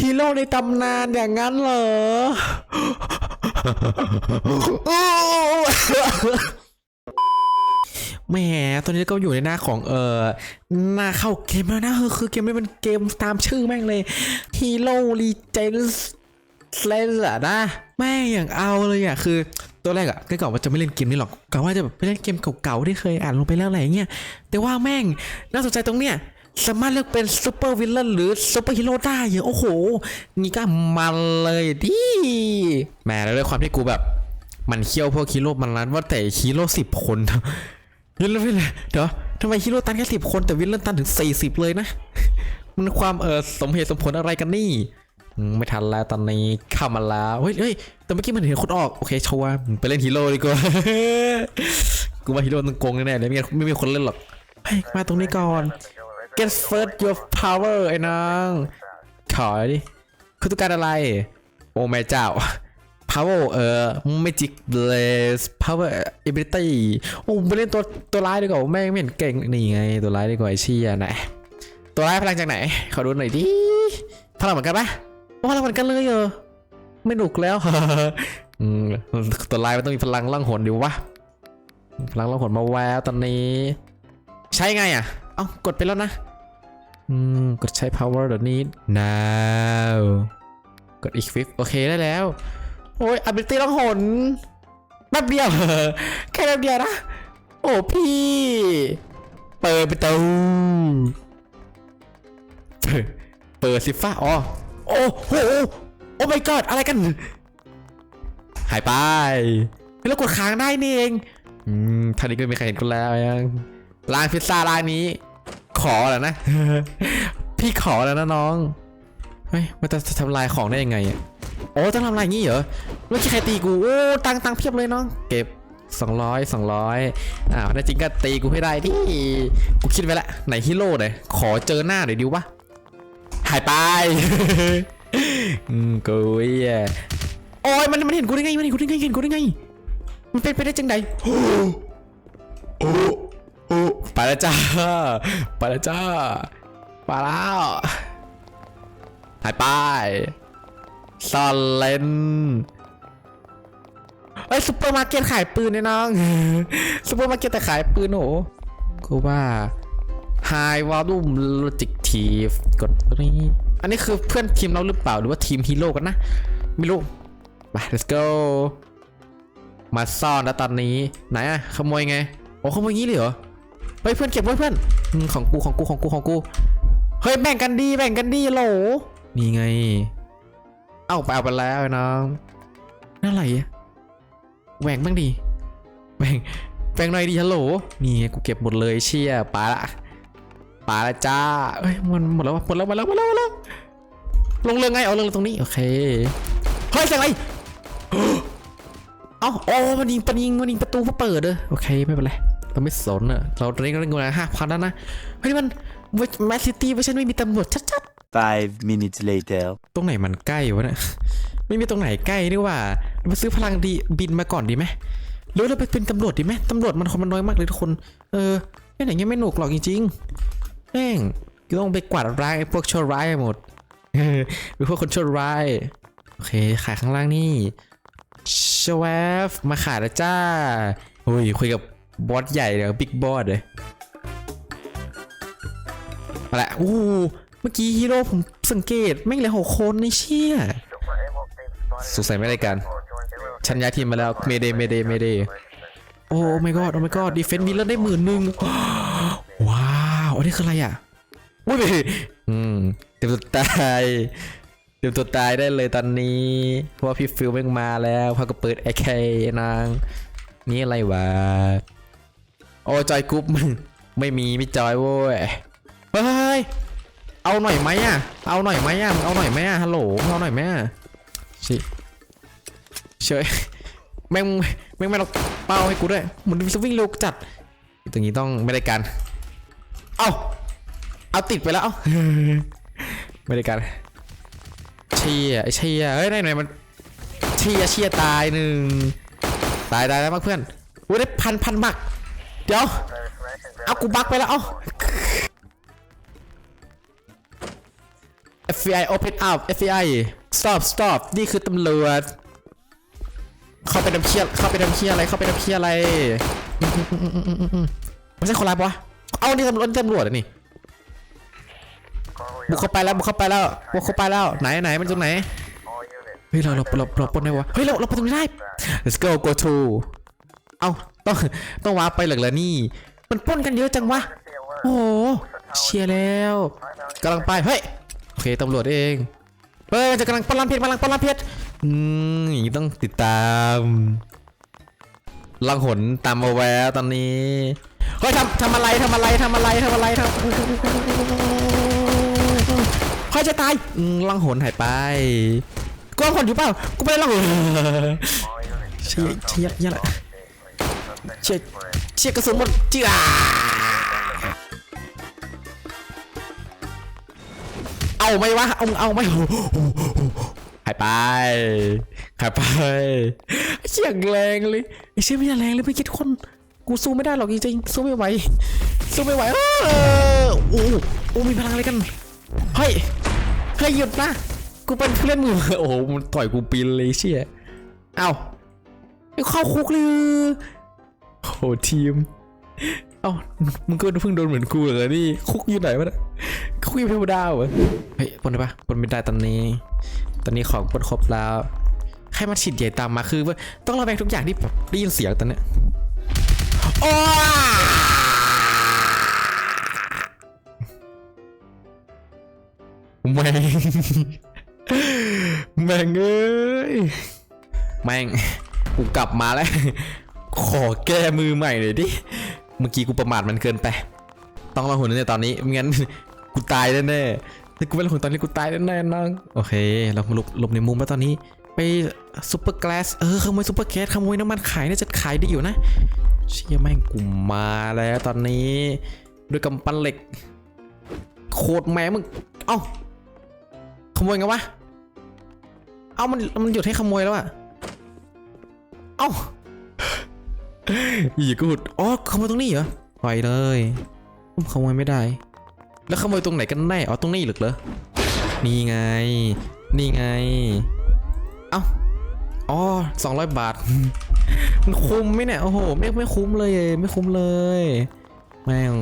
ฮีโร่ในตำนานอย่างนั้นเหรอแหมตอนนี้ก็อยู่ในหน้าของเออหน้าเข้าเกมแล้วนะคือเกมนี้เป็นเกมตามชื่อแม่งเลย Hero Legends Slayer อะนะแม่งอย่างเอาเลยอะคือตัวแรกอะก็กะว่าจะไม่เล่นเกมนี้หรอกกะว่าจะแบบไปเล่นเกมเก่าๆที่เคยอ่านลงไปแล้วอะไรอย่างเงี้ยแต่ว่าแม่งน่าสนใจตรงเนี้ย สามารถเลือกเป็นซูเปอร์วิลเลนหรือซูเปอร์ฮีโร่ได้เหรอโอ้โหงี้ก็มันเลยดิแหมแล้วด้วยความที่กูแบบ มันเคี่ยวพวกฮีโร่มันร้านว่าแต่ฮีโร่สิบคนวิลเลนวิลเลนเดี๋ยวทำไมฮีโร่ตันแค่สิบคนแต่วิลเลนตันถึงสี่สิบเลยนะ มันความเออสมเหตุสมผลอะไรกันนี่ไม่ทันแล้วตอนนี้เข้ามาแล้วเฮ้ยเฮ้ยแต่เมื่อกี้มันเห็นคนออกโอเคชัวร์ไปเล่นฮีโร่ดีกว่ากูว่าฮีโร่ต้องโกงแน่ๆเลยไม่งั้นไม่มีคนเล่นหรอกเฮ้ยมาตรงนี้ก่อน get first your power ไอ้นางขอดิคือต้องการอะไร โอ้แม่เจ้า power เออ magic blaze power ability โอ้ไปเล่นตัวตัวร้ายดีกว่าแม่งไม่เห็นเก่งนี่ไง ตัวร้ายดีกว่าไอ้เชี่ยไหนตัวร้ายพลังจากไหน ขอดูหน่อยดิพลังเหมือนกันปะโอ้พลังเหมือนกันเลยเหรอไม่หนุกแล้วตัวร้ายมันต้องมีพลังล่องหนดิวะ พลังล่องหนมาแววตอนนี้ ใช้ไงอะ เอ้ากดไปแล้วนะ อืม กดใช้ power เดี๋ยวนี้ now กด equip โอเคได้แล้ว โอ้ย ability ต้องหนแป๊บเดียวแค่แป๊บเดียวนะ โอ้พี่ เปิดประตูเปิดเปิดสิฟ้าอ๋อ โอ้โห โอ้ my god อะไรกัน หายไป แล้วกดค้างได้นี่เอง อืมท่านี้ก็ไม่มีใครเห็นกูแล้วยังร้านพิซซ่าร้านนี้ ขอแล้วนะ พี่ขอแล้วนะน้อง เฮ้ย มันจะทำลายของได้ยังไงอะโอ้ต้องทำลายงี้เหรอเมื่อกี้ใครตีกู โอ้ตังตังเพียบเลยน้อง เก็บ200 200อ้าวแน่จริงก็ตีกูให้ได้ดิ กูคิดไว้ละ ไหนฮีโร่เลยขอเจอหน้าหน่อยดิวะ หายไปอืมกูเอะโอ้ยมันมันเห็นกูได้ไง มันเห็นกูได้ไง เห็นกูได้ไง มันเป็นไปได้จังไดโอ้โอ้ ไปแล้วจ้า ไปแล้วจ้าไปแล้วหายไปซอนเลนเอ้ยซุปเปอร์มาร์เก็ตขายปืนเนี่ยน้องซุปเปอร์มาร์เก็ตแต่ขายปืนโหกูว่า High Volume Logic กดตรงนี้ อันนี้คือเพื่อนทีมเราหรือเปล่าหรือว่าทีมฮีโร่กันนะ ไม่รู้ ไป let's go มาซ่อนแล้วตอนนี้ ไหนอะขโมยไง โอ้ขโมยงี้เลยเหรอ เฮ้ยเพื่อนเก็บไว้เพื่อนของกูของกูของกูของกู เฮ้ยแบ่งกันดีแบ่งกันดีโหล นี่ไง เอ้าไปเอาไปแล้วน้องนั่นอะไรอะแบ่งบ้างดีแบ่งแบ่งหน่อยดีฮัลโหล นี่ไงกูเก็บหมดเลยเชี่ยปละปละจ้าเอ้ยมันหมดแล้วหมดแล้วหมดแล้วหมดแล้วหมดแล้วลงเรือไงเอาเรือตรงนี้โอเคเฮ้ยเสียงอะไรเอ้าโอ้มันยิงมันยิงมันยิงประตูเพื่อเปิดเลยโอเคไม่เป็นไร เราไม่สนอะ เราตอนนี้ก็ได้เงินห้าพันแล้วนะ เฮ้ยมันแมสซิตี้ไม่ใช่ไม่มีตำรวจชัด Five minutes later. ๆตรงไหนมันใกล้วะเนี่ย ไม่มีตรงไหนใกล้นี่ว่าเราไปซื้อพลังดีบินมาก่อนดีไหมหรือเราไปเป็นตำรวจดีไหมตำรวจมันคนมันน้อยมากเลยทุกคน เออไม่ไหนยังไม่หนุกหรอกจริงๆแม่งก็ต้องไปกวาดร้ายไอ้พวกชั่วร้ายหมดเออเป็นพวกคนชั่วร้าย โอเค ขายข้างล่างนี่ชวฟมาขายแล้วจ้า โอ้ยคุยกับ บอสใหญ่เลยบิ๊กบอสเลยมาละอู้เมื่อกี้ฮีโร่ผมสังเกตแม่งเหลือหกคนในเชี่ยสงสัยไม่ได้กัน ฉันย้ายทีมมาแล้วเมเดเมเดเมเดโอ้ my god โอ้ my god ดีเฟนต์มีเลือดได้หมื่นหนึ่งว้าวอันนี้คืออะไรอะอุ้ยอืมเตรียมตัวตายเตรียมตัวตายได้เลยตอนนี้ เพราะว่าพี่ฟิลแม่งมาแล้วพอก็เปิดไอเคนางนี่อะไรวะ โอ้จอยกรุ๊ปมึงไม่มีไม่จอยโว้ยเฮ้ยเอาหน่อยไหมอะเอาหน่อยไหมอะมึงเอาหน่อยไหมอะฮัลโหลเอาหน่อยไหมอะชิเฉยแม่งแม่งไม่เราเป้าให้กูด้วยมันวิ่งเร็วจัดตรงนี้ต้องไม่ได้การเอาเอาติดไปแล้วเอาไม่ได้การเชียไอเชียเฮ้ยไหน่อยมันเชียเชียตายหนึ่งตายตายแล้วมั้งเพื่อนอุ้ยได้พันพันบัก เดี๋ยว เอากูบักไปแล้ว เอา FBI open up FBI stop stop นี่คือตำรวจ เข้าไปทำเคียเข้าไปทำเคียอะไร เข้าไปทำเคียอะไรอืมอืมอืมอืมอืมอืมไม่ใช่คนร้ายปะวะเอานี่ตำรวจนี่ตำรวจเหรอนี่ บุกเข้าไปแล้ว บุกเข้าไปแล้ว บุกเข้าไปแล้ว ไหนไหนมันตรงไหน เฮ้ยเราเราเราเราปล้นได้ปะวะ เฮ้ยเราเราปล้นตรงนี้ได้ let's go go to เอาต้องต้องว้าร์ปไปเหลือนี่ มันปล้นกันเยอะจังวะ โอ้โห เชียร์แล้วกำลังไป เฮ้ย โอเคตำรวจเอง เฮ้ยมันจะกำลังปล้นล้ำเพชรกำลังปล้นล้ำเพชรอืมอย่างนี้ต้องติดตามลังหนตามมาแววตอนนี้ เฮ้ยทำทำอะไรทำอะไรทำอะไรทำอะไรทำเฮ้ยจะตายอืมลังหนหายไปกูลังหนอยู่เปล่า กูไม่ได้ลังหนเชี่ยเชี่ยเชี่ยละ เชี่ยเชี่ยกระสุนหมดเจ้าเอาไหมวะ เอาเอาไหมโอ้โหายไปหายไปเชี่ยแรงเลยไอ้เชี่ยไม่แรงเลยไม่คิดคน กูสู้ไม่ได้หรอกจริงๆสู้ไม่ไหว สู้ไม่ไหวเออโอ้โหโอ้มีพลังอะไรกัน เฮ้ย เฮ้ยหยุดนะ กูเป็นผู้เล่นมือ โอ้โหมันต่อยกูปีนเลยเชี่ยเอ้าเข้าคุกเลย โอ้โหทีม เอ้ามึงก็เพิ่งโดนเหมือนกูเหรอนี่ คุกอยู่ไหนวะเนี่ยคุกอยู่เทวดาวเหรอเฮ้ยปนได้ปะปนไม่ได้ตอนนี้ ตอนนี้ของปนครบแล้วใครมาฉีดใหญ่ตามมาคือว่าต้องระแวงทุกอย่างที่แบบได้ยินเสียงตอนเนี้ยโอ้แม่งแม่งเอ้ยแม่งกูกลับมาแล้ว ขอแก้มือใหม่หน่อยดิ เมื่อกี้กูประมาทมันเกินไป ต้องรอหุ่นในตอนนี้ไม่งั้นกูตายแน่ๆถ้ากูไม่รอหุ่นตอนนี้กูตายแน่ๆน้องโอเค เราหลบหลบในมุมแล้วตอนนี้ ไปซุปเปอร์แกลสเออขโมยซุปเปอร์แกสขโมยน้ำมันขายน่าจะขายได้อยู่นะ เชี่ยแม่งกูมาแล้วตอนนี้ ด้วยกำปั้นเหล็ก โคตรแม่มึง เอ้าขโมยไงวะ เอ้ามันมันหยุดให้ขโมยแล้วอะเอ้า อย่ากูดอ๋อขโมยตรงนี้เหรอปล่อยเลยขโมยไม่ได้ แล้วขโมยตรงไหนกันแน่อ๋อตรงนี้หรือเหรอนี่ไง นี่ไง เอ้าอ๋อสองร้อยบาท มันคุ้มไหมเนี่ย โอ้โห ไม่ไม่คุ้มเลย ไม่คุ้มเลย แม่ง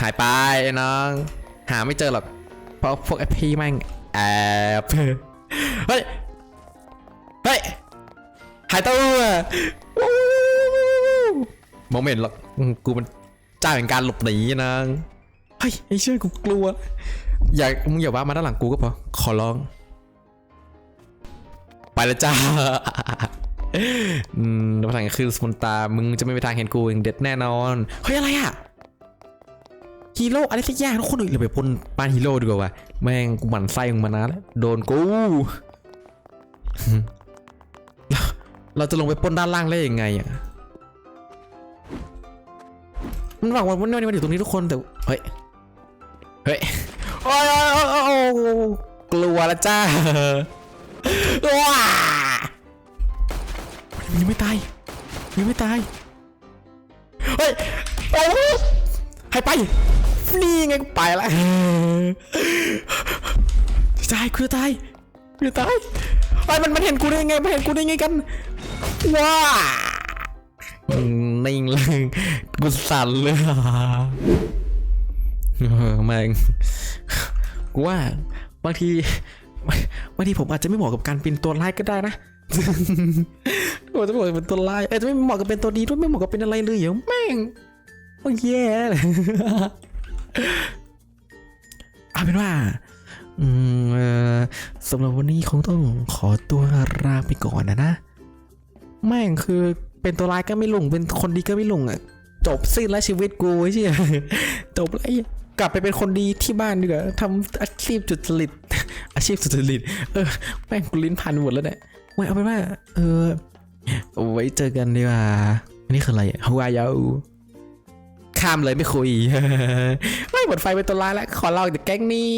หายไปน้อง หาไม่เจอหรอก เพราะพวกไอพีแม่งแอบ เฮ้ย เฮ้ย หายตัว มองไม่เห็นหรอกอืมกูมันจ้าเป็นการหลบหนีนะเฮ้ยไอ้เชื่อกูกลัว อย่ามึงอย่าว่ามาด้านหลังกูก็พอขอร้อง ไปแล้วจ้า อืมภาษาอังกฤษคือสมนตา มึงจะไม่มีทางเห็นกูอย่างเด็ดแน่นอน เฮ้ยอะไรอะฮีโร่อะไรสักอย่างทุกคนอื่นเลยไปพ่นปานฮีโร่ดีกว่าว่ะแม่งกูหมั่นไส้มึงมานานแล้วโดนกูเราเราจะลงไปปล้นด้านล่างได้ยังไงอะ มันบอกว่ามันนี้มันอยู่ตรงนี้ทุกคนแต่เฮ้ยเฮ้ยโอ้ยโอ้โอ้กลัวล้วจ้าว้ามันยังไม่ตายยังไม่ตายเฮ้ยโอ้ยให้ไปนี่ไงไปละจะตายกูจะตายกูจะตายไอ้มันมันเห็นกูได้ยังไงมันเห็นกูได้ไงกันว้า นิ่งเลยกูสั่นเลยเออแม่งกูว่าบางทีบางทีผมอาจจะไม่เหมาะกับการเป็นตัวร้ายก็ได้นะผมจะไม่เหมาะกับเป็นตัวร้ายอาจจะไม่เหมาะกับเป็นตัวดีด้วยไม่เหมาะกับเป็นอะไรเลยอย่างแม่งโอ้ยแย่เลยเอาเป็นว่าสำหรับวันนี้คงต้องขอตัวลาไปก่อนนะนะ แม่งคือ เป็นตัวร้ายก็ไม่ลงเป็นคนดีก็ไม่ลงอะจบสิ้นแล้วชีวิตกูไอ้เชี่ยจบแล้วกลับไปเป็นคนดีที่บ้านดีกว่าทำอาชีพจุดจริตอาชีพสุจริตเออแม่งกูลิ้นพันหมดแล้วเนี่ยไว้เอาเป็นว่า เออ ไว้เจอกันดีกว่าอันนี้คืออะไรฮาวาย u ข้ามเลยไม่คุย ไม่หมดไฟเป็นตัวร้ายแล้ว ขอเล่าแต่แก๊งนี้